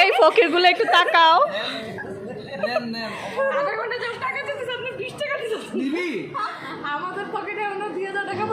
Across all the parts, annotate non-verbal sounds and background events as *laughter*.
এই ফকিরগুলো একটু তাকাও। আমাদের পকেটে দুই হাজার টাকা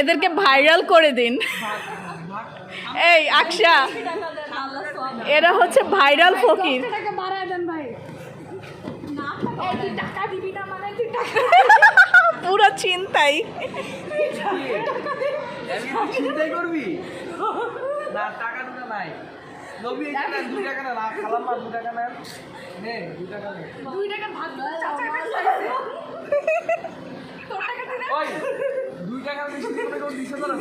এদেরকে ভাইরাল করে দিন। এই আকশা। এরা হচ্ছে ভাইরাল ফকির টাকা বাড়ায় দেন ভাই না এই তুই টাকা দিবি না মানে তুই টাকা পুরো চিন্তাই আমি চিন্তাই করবি? না টাকা টুকা নাই। নবী দুই টাকা না খালাম মা দুই টাকা নেন। নে দুই টাকা নে। দুই টাকা ভাত দিতে চাচার কাছে লাগছে। তোর টাকা দিলে ওই দুই টাকা বেশি কর দিছে তো না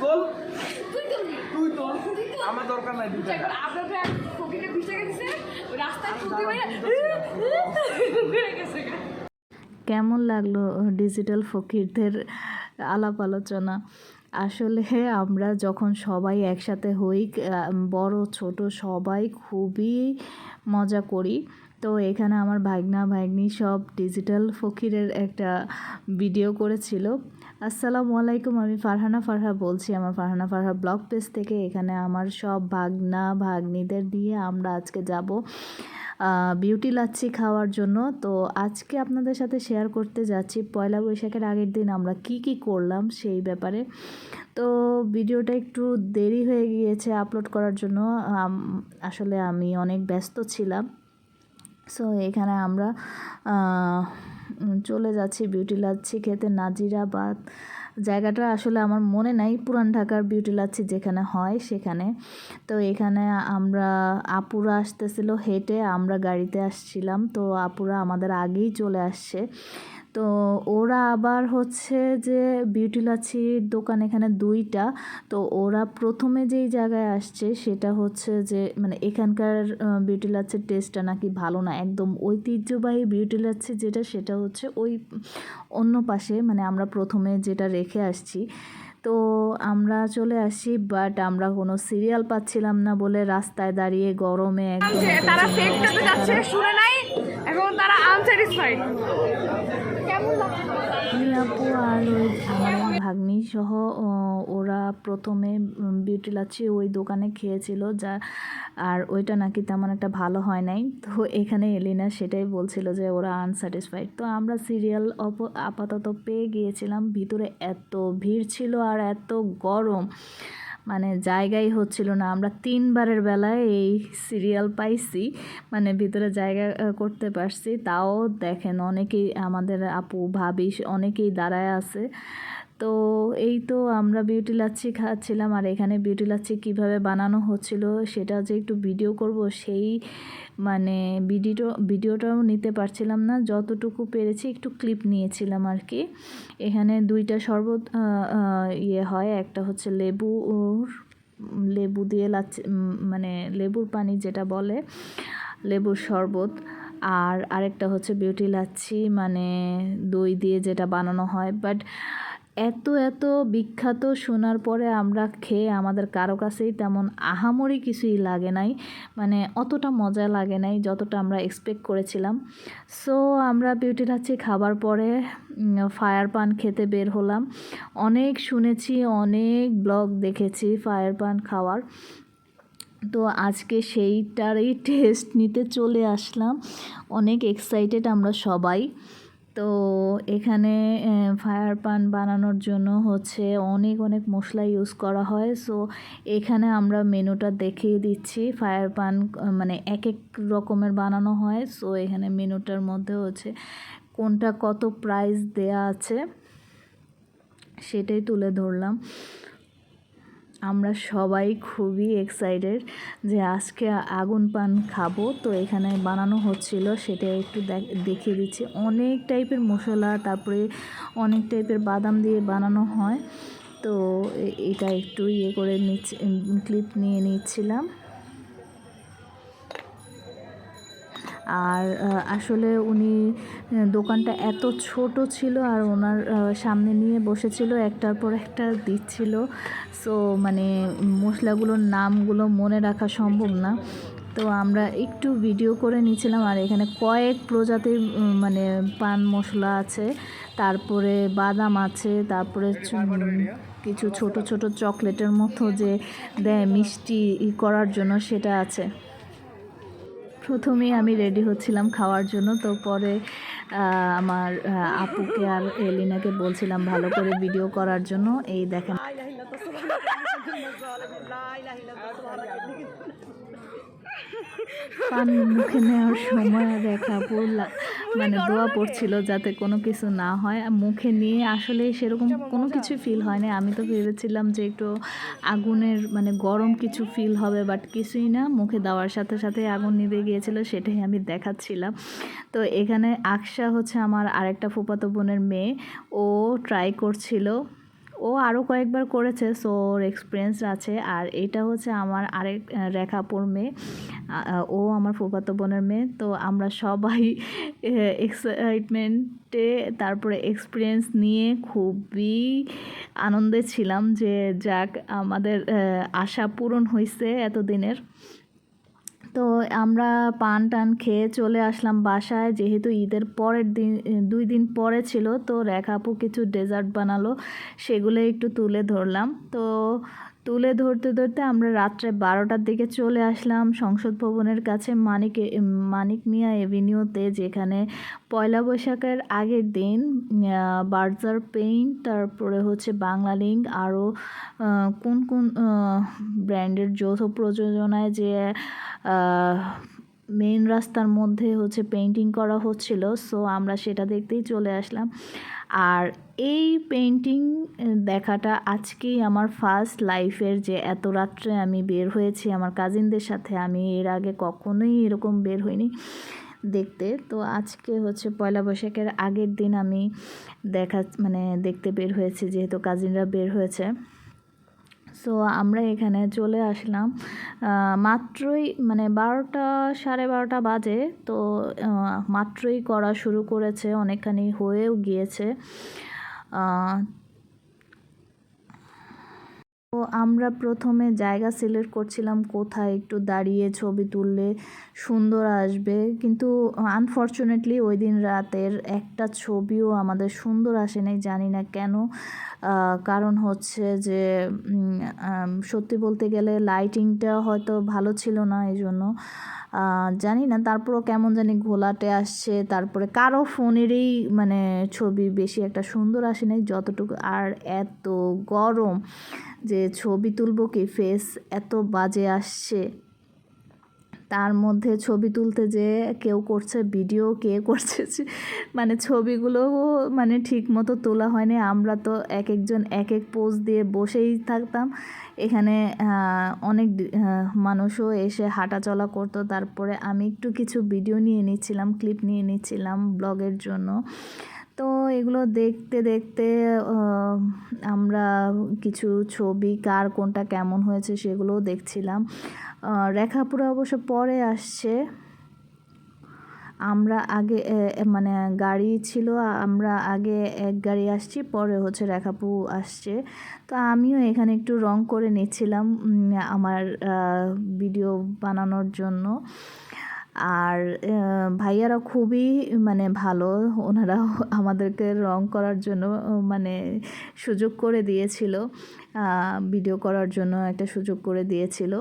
চল তুই আমার দরকার নাই দুই টাকা। আপনার রাস্তায় গেছে কেমন লাগল ডিজিটাল ফকিরদের আলাপ আলোচনা? আসলে আমরা যখন সবাই একসাথে হই আহ, বড় ছোট সবাই খুবই মজা করি। তো এখানে আমার ভাগনা, ভাগ্নি সব ডিজিটাল ফকিরের একটা ভিডিও করেছিল। আসসালামু আলাইকুম, আমি ফারহানা ফারহা বলছি। আমার ফারহানা ফারহা ব্লগ পেজ থেকে এখানে আমার সব ভাগনা, ভাগ্নিদের দিয়ে আমরা আজকে যাব বিউটি লাচ্ছি খাওয়ার জন্য। তো আজকে আপনাদের সাথে শেয়ার করতে যাচ্ছি, পয়লা বৈশাখের আগের দিন আমরা কি কি করলাম সেই ব্যাপারে। তো ভিডিওটা একটু দেরি হয়ে গিয়েছে আপলোড করার জন্য। আসলে আমি অনেক ব্যস্ত ছিলাম। সো এখানে আমরা চলে যাচ্ছি বিউটি লাচ্ছি খেতে নাজিরাবাদ। জায়গাটা আসলে আমার মনে নাই, পুরান ঢাকার বিউটি লাচ্ছি যেখানে হয় সেখানে। তো এখানে আমরা, আপুরা আসতেছিল হেঁটে, আমরা গাড়িতে আসছিলাম। তো আপুরা আমাদের আগেই চলে আসছে। তো ওরা আবার হচ্ছে যে বিউটি লাচ্ছির দোকান এখানে দুইটা। তো ওরা প্রথমে যেই জায়গায় আসছে সেটা হচ্ছে যে মানে এখানকার বিউটি লাচ্ছির টেস্টটা নাকি ভালো না, একদম ঐতিহ্যবাহী বিউটি লাচ্ছি যেটা সেটা হচ্ছে ওই অন্য পাশে মানে আমরা প্রথমে যেটা রেখে আসছি। তো আমরা চলে আসি, বাট আমরা কোনো সিরিয়াল পাচ্ছিলাম না বলে রাস্তায় দাঁড়িয়ে গরমে তারা এখন তারা আপু আর ওই আমার ভাগ্নি সহ ওরা প্রথমে বিউটি লাচ্ছি ওই দোকানে খেয়েছিল যা, আর ওইটা নাকি তেমন একটা ভালো হয় নাই। তো এখানে এলিনা সেটাই বলছিল যে ওরা আনস্যাটিসফাইড তো আমরা সিরিয়াল অপ, আপাতত পেয়ে গিয়েছিলাম। ভিতরে এত ভিড় ছিল আর এত গরম। মানে জায়গাই হচ্ছিল না। আমরা তিনবারের বেলায় এই সিরিয়াল পাইছি মানে ভিতরে জায়গা করতে পারছি। তাও দেখেন অনেকেই আমাদের আপু ভাবিস অনেকেই দাঁড়ায় আছে। তো এই তো আমরা বিউটি লাচ্ছি খাচ্ছিলাম, আর এখানে বিউটি লাচ্ছি কীভাবে বানানো হচ্ছিল সেটা যে একটু ভিডিও করব, সেই মানে ভিডিও ভিডিওটাও নিতে পারছিলাম না, যতটুকু পেরেছি একটু ক্লিপ নিয়েছিলাম আর কি এখানে দুইটা শরবত ইয়ে হয়, একটা হচ্ছে লেবু লেবু দিয়ে লাচ্ছি মানে লেবুর পানি যেটা বলে, লেবুর শরবত, আর আরেকটা হচ্ছে বিউটি লাচ্ছি মানে দই দিয়ে যেটা বানানো হয় বাট এত এত বিখ্যাত শোনার পরে আমরা খেয়ে আমাদের কারও কাছেই তেমন আহামরি কিছুই লাগে নাই। মানে অতটা মজা লাগে নাই যতটা আমরা এক্সপেক্ট করেছিলাম। সো আমরা বিউটি লাচ্ছি খাবার পরে ফায়ার পান খেতে বের হলাম। অনেক শুনেছি, অনেক ব্লগ দেখেছি ফায়ার পান খাওয়ার। তো আজকে সেইটারই *laughs* টেস্ট নিতে চলে আসলাম। অনেক এক্সাইটেড আমরা সবাই। তো এখানে ফায়ার পান বানানোর জন্য হচ্ছে অনেক অনেক মশলা ইউজ করা হয়। সো এখানে আমরা মেনুটা দেখিয়ে দিচ্ছি। ফায়ার পান মানে এক এক রকমের বানানো হয়। সো এখানে মেনুটার মধ্যে হচ্ছে কোনটা কত প্রাইস দেয়া আছে, সেটাই তুলে ধরলাম। আমরা সবাই খুবই এক্সাইটেড যে আজকে আগুন পান খাব। তো এখানে বানানো হচ্ছিল, সেটা একটু দেখ- দেখিয়ে দিচ্ছি। অনেক টাইপের মশলা, তারপরে অনেক টাইপের বাদাম দিয়ে বানানো হয়। তো এটা একটু ইয়ে করে নিচ্ছি ক্লিপ নিয়ে নিচ্ছিলাম। আর আসলে উনি দোকানটা এত ছোট ছিল আর ওনার সামনে নিয়ে বসেছিল, একটার পর একটা দিচ্ছিল। সো মানে মশলাগুলোর নামগুলো মনে রাখা সম্ভব না। তো আমরা একটু ভিডিও করে নিয়েছিলাম আর এখানে কয়েক প্রজাতির মানে পান মশলা আছে। তারপরে বাদাম আছে, তারপরে কিছু ছোট ছোট চকলেটের মতো যে দেয় মিষ্টি করার জন্য সেটা আছে। প্রথমেই আমি রেডি হচ্ছিলাম খাওয়ার জন্য, তো পরে আমার আপুকে আর এলিনাকে বলছিলাম ভালো করে ভিডিও করার জন্য। এই দেখেন। পান মুখে নেওয়ার সময় দেখা পড়লা *laughs* মানে দোয়া পড়ছিল যাতে কোনো কিছু না হয়। আর মুখে নিয়ে আসলে সেরকম কোনো কিছু ফিল হয়নি। আমি তো ভেবেছিলাম যে একটু আগুনের মানে গরম কিছু ফিল হবে বাট কিছুই না। মুখে দেওয়ার সাথে সাথে আগুন নিভে গিয়েছিল সেটাই আমি দেখাচ্ছিলাম। তো এখানে আকশা হচ্ছে আমার আরেকটা ফুপাতো বোনের মেয়ে। ও ট্রাই করছিল ও আরও কয়েকবার করেছে সো ওর এক্সপিরিয়েন্স আছে। আর এটা হচ্ছে আমার আরেক রেখাপুর মেয়ে। ও আমার ফুফাতো বোনের মেয়ে, তো আমরা সবাই এক্সাইটমেন্টে তারপরে এক্সপিরিয়েন্স নিয়ে খুবই আনন্দে ছিলাম যে যাক, আমাদের আশা পূরণ হয়েছে এতদিনের। তো আমরা পান টান খেয়ে চলে আসলাম বাসায়। যেহেতু ঈদের পরের দিন দুই দিন পরে ছিল, তো রেখাপু কিছু ডেজার্ট বানালো, সেগুলো একটু তুলে ধরলাম। তো তুলে ধরতে ধরতে আমরা রাত্রে বারোটার দিকে চলে আসলাম সংসদ ভবনের কাছে মানিক মানিক মিয়া এভিনিউতে, যেখানে পয়লা বৈশাখের আগের দিন বার্জার পেইন্ট তারপরে হচ্ছে বাংলা লিঙ্ক আরও কোন কোন ব্র্যান্ডের যৌথ প্রযোজনায় যে মেইন রাস্তার মধ্যে হচ্ছে পেন্টিং করা হচ্ছিল সো আমরা সেটা দেখতেই চলে আসলাম। আর এই পেন্টিং দেখাটা আজকেই আমার ফার্স্ট লাইফের যে এত রাত্রে আমি বের হয়েছি আমার কাজিনদের সাথে, আমি এর আগে কখনোই এরকম বের হইনি দেখতে। তো আজকে হচ্ছে পয়লা বৈশাখের আগের দিন আমি দেখা মানে দেখতে বের হয়েছি, যেহেতু কাজিনরা বের হয়েছে। সো আমরা এখানে চলে আসলাম মাত্রই মানে বারোটা, সাড়ে বারোটা বাজে। তো মাত্রই করা শুরু করেছে, অনেকখানি হয়েও গিয়েছে। তো আমরা প্রথমে জায়গা সিলেক্ট করছিলাম কোথায়, একটু দাঁড়িয়ে ছবি তুললে সুন্দর আসবে। কিন্তু আনফর্চুনেটলি ওই দিন রাতের একটা ছবিও আমাদের সুন্দর আসে নাই জানি না কেন। কারণ হচ্ছে যে সত্যি বলতে গেলে লাইটিংটা হয়তো ভালো ছিল না এই জন্য জানি না, তারপরও কেমন জানি ঘোলাটে আসছে। তারপরে কারও ফোনেরই মানে ছবি বেশি একটা সুন্দর আসে নাই যতটুকু আর এত গরম। যে ছবি তুলবো কি? ফেস এত বাজে আসছে। তার মধ্যে ছবি তুলতে যে কেউ করছে ভিডিও কে করছে মানে ছবিগুলো মানে ঠিক মতো তোলা হয়নি। আমরা তো এক একজন এক এক পোজ দিয়ে বসেই থাকতাম। এখানে অনেক মানুষও এসে হাঁটাচলা করতো। তারপরে আমি একটু কিছু ভিডিও নিয়ে নিচ্ছিলাম ক্লিপ নিয়ে নিচ্ছিলাম ব্লগের জন্য। তো এগুলো দেখতে দেখতে আমরা কিছু ছবি, কার কোনটা কেমন হয়েছে সেগুলোও দেখছিলাম। রেখাপুরা অবশ্য পরে আসছে। আমরা আগে মানে গাড়ি ছিল, আমরা আগে এক গাড়ি আসছি, পরে হচ্ছে রেখাপু আসছে। তো আমিও এখানে একটু রং করে নিচ্ছিলাম আমার ভিডিও বানানোর জন্য। আর ভাইয়ারা খুবই মানে ভালো। ওনারা আমাদেরকে রং করার জন্য মানে সুযোগ করে দিয়েছিল। ভিডিও করার জন্য একটা সুযোগ করে দিয়েছিল।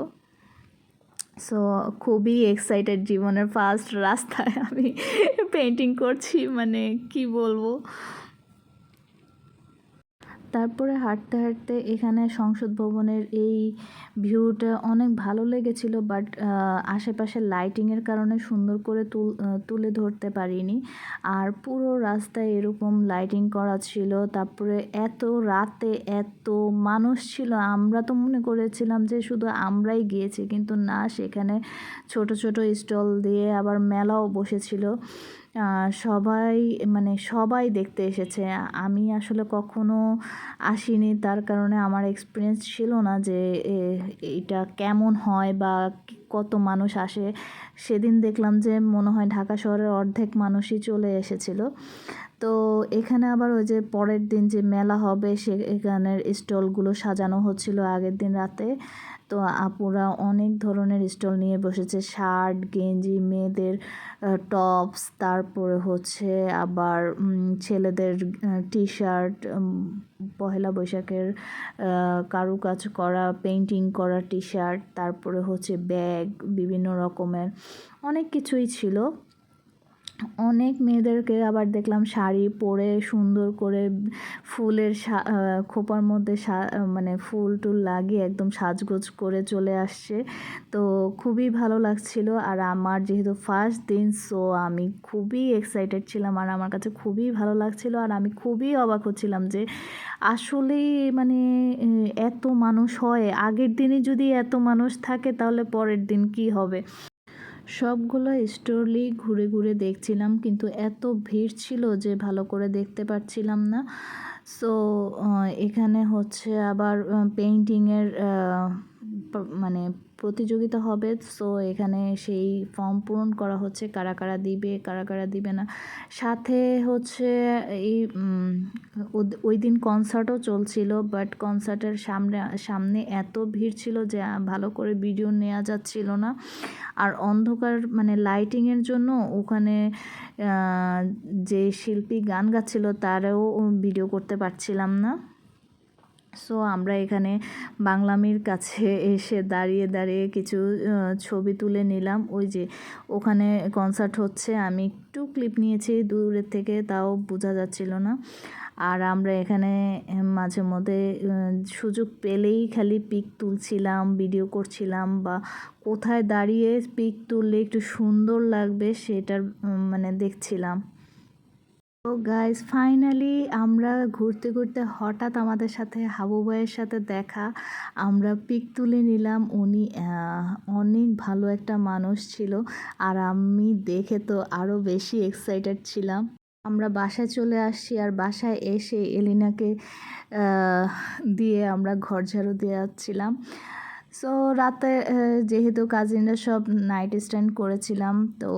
সো খুবই এক্সাইটেড জীবনের ফার্স্ট রাস্তায় আমি পেন্টিং করছি মানে কি বলব? তারপরে হাঁটতে হাঁটতে এখানে সংসদ ভবনের এই ভিউটা অনেক ভালো লেগেছিল বাট আশেপাশে লাইটিংয়ের কারণে সুন্দর করে তুল তুলে ধরতে পারিনি। আর পুরো রাস্তায় এরকম লাইটিং করা ছিল, তারপরে এত রাতে এত মানুষ ছিল, আমরা তো মনে করেছিলাম যে শুধু আমরাই গিয়েছি, কিন্তু না, সেখানে ছোট ছোট স্টল দিয়ে আবার মেলাও বসেছিল। সবাই মানে সবাই দেখতে এসেছে। আমি আসলে কখনো আসিনি। তার কারণে আমার এক্সপিরিয়েন্স ছিল না যে এটা কেমন হয় বা কত মানুষ আসে। সেদিন দেখলাম যে মনে হয় ঢাকা শহরের অর্ধেক মানুষই চলে এসেছিল। তো এখানে আবার ওই যে পরের দিন যে মেলা হবে সে এখানের স্টলগুলো সাজানো হচ্ছিল আগের দিন রাতে। তো আপুরা অনেক ধরনের স্টল নিয়ে বসেছে, শার্ট, গেঞ্জি, মেয়েদের টপস, তারপরে হচ্ছে আবার ছেলেদের টি শার্ট পহেলা বৈশাখের কারু কারুকাজ করা পেন্টিং করা টি শার্ট তারপরে হচ্ছে ব্যাগ বিভিন্ন রকমের অনেক কিছুই ছিল। অনেক মেয়েদেরকে আবার দেখলাম শাড়ি পরে সুন্দর করে ফুলের খোপার মধ্যে মানে ফুল টুল লাগিয়ে একদম সাজগোজ করে চলে আসছে। তো খুবই ভালো লাগছিল। আর আমার যেহেতু ফার্স্ট দিন সো আমি খুবই এক্সাইটেড ছিলাম আর আমার কাছে খুবই ভালো লাগছিল। আর আমি খুবই অবাক হচ্ছিলাম যে আসলেই মানে এত মানুষ হয়। আগের দিনে যদি এত মানুষ থাকে, তাহলে পরের দিন কি হবে? সবগুলো স্টোরলি ঘুরে ঘুরে দেখছিলাম, কিন্তু এত ভিড় ছিল যে ভালো করে দেখতে পারছিলাম না। সো এখানে হচ্ছে আবার পেইন্টিংয়ের মানে প্রতিযোগিতা হবে সো এখানে সেই ফর্ম পূরণ করা হচ্ছে, কারা কারা দিবে, কারা কারা দিবে না। সাথে হচ্ছে এই ওই দিন কনসার্টও চলছিল বাট কনসার্টের সামনে সামনে এত ভিড় ছিল যে ভালো করে ভিডিও নেওয়া যাচ্ছিল না। আর অন্ধকার মানে লাইটিংয়ের জন্য ওখানে যে শিল্পী গান গাচ্ছিল, তারও ভিডিও করতে পারছিলাম না। সো আমরা এখানে বাংলামির কাছে এসে দাঁড়িয়ে দাঁড়িয়ে কিছু ছবি তুলে নিলাম। ওই যে ওখানে কনসার্ট হচ্ছে। আমি একটু ক্লিপ নিয়েছি, দূরের থেকে, তাও বোঝা যাচ্ছিল না। আর আমরা এখানে মাঝে মধ্যে সুযোগ পেলেই খালি পিক তুলছিলাম ভিডিও করছিলাম বা কোথায় দাঁড়িয়ে পিক তুললে একটু সুন্দর লাগবে সেটার মানে দেখছিলাম। তো গাইজ ফাইনালি আমরা ঘুরতে ঘুরতে হঠাৎ আমাদের সাথে হাবু ভাইয়ের সাথে দেখা। আমরা পিক তুলে নিলাম। উনি অনেক ভালো একটা মানুষ ছিল। আর আমি দেখে তো আরও বেশি এক্সাইটেড ছিলাম। আমরা বাসায় চলে আসছি আর বাসায় এসে এলিনাকে দিয়ে আমরা ঘর ঝাড়ু দিয়ে যাচ্ছিলাম সো রাতে যেহেতু কাজিনরা সব নাইট স্ট্যান্ড করেছিলাম, তো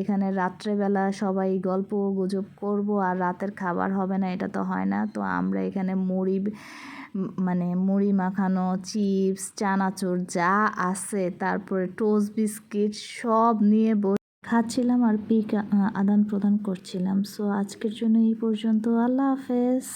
এখানে রাত্রেবেলা সবাই গল্প গুজব করব আর রাতের খাবার হবে না, এটা তো হয় না। তো আমরা এখানে মুড়ি মানে মুড়ি মাখানো চিপস চানাচুর যা আছে, তারপরে টোস্ট বিস্কিট সব নিয়ে বসে খাচ্ছিলাম আর পিক আদান প্রদান করছিলাম। সো আজকের জন্য এই পর্যন্ত। আল্লাহ হাফেজ।